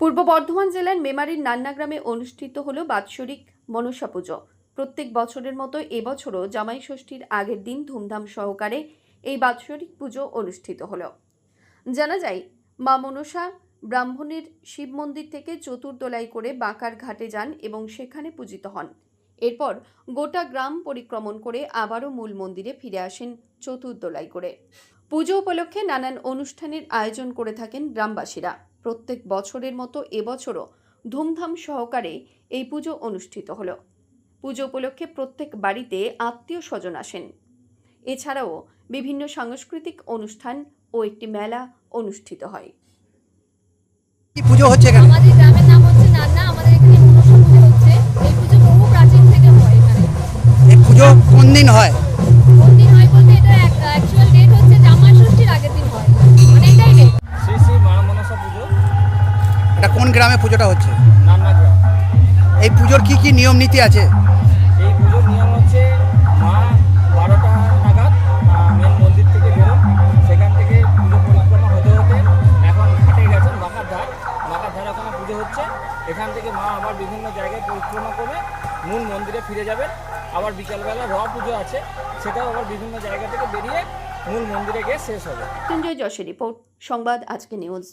পূর্ব বর্ধমান জেলার মেমারির নান্না গ্রামে অনুষ্ঠিত হল বাৎসরিক মনসা পুজো। প্রত্যেক বছরের মতো এবছরও জামাই ষষ্ঠীর আগের দিন ধুমধাম সহকারে এই বাৎসরিক পুজো অনুষ্ঠিত হল। জানা যায়, মা মনসা ব্রাহ্মণের শিব মন্দির থেকে চতুর্দোলাই করে বাঁকার ঘাটে যান এবং সেখানে পূজিত হন। এরপর গোটা গ্রাম পরিক্রমণ করে আবারও মূল মন্দিরে ফিরে আসেন চতুর্দোলাই করে। পুজো উপলক্ষে নানান অনুষ্ঠানের আয়োজন করে থাকেন গ্রামবাসীরা। প্রত্যেক বছরের মতো এবছরও ধুমধাম সহকারে এই পুজো অনুষ্ঠিত হলো। পুজো উপলক্ষে প্রত্যেক বাড়িতে আত্মীয় স্বজন আসেন। এছাড়াও বিভিন্ন সাংস্কৃতিক অনুষ্ঠান ও একটি মেলা অনুষ্ঠিত হয়। কি পুজো হচ্ছে এখানে? আমাদের গ্রামের নাম হচ্ছে নান্না আমাদের এখানে মনসা পুজো হচ্ছে। এই পুজো বহু প্রাচীন থেকে হয় এখানে। এই পুজো কোন দিন হয়? কোন গ্রামে পুজোটা হচ্ছে? এই পুজোর কি কি নিয়ম নীতি আছে? এই পুজোর নিয়ম হচ্ছে মা বারোটা নাগাদ মেন মন্দির থেকে বেরোন। সেখান থেকে পুজো পরিক্রমা হতে হতে এখন ঘাটে গেছেন বাঁকার ধার। বাঁকার ধার ওখানে পুজো হচ্ছে। এখান থেকে মা আবার বিভিন্ন জায়গায় পরিক্রমা করে মূল মন্দিরে ফিরে যাবেন। আবার বিকালবেলা র পুজো আছে সেটাও আবার বিভিন্ন জায়গা থেকে বেরিয়ে মূল মন্দিরে গিয়ে শেষ হবে। মৃত্যুঞ্জয় যশের রিপোর্ট সংবাদ আজকে নিউজ।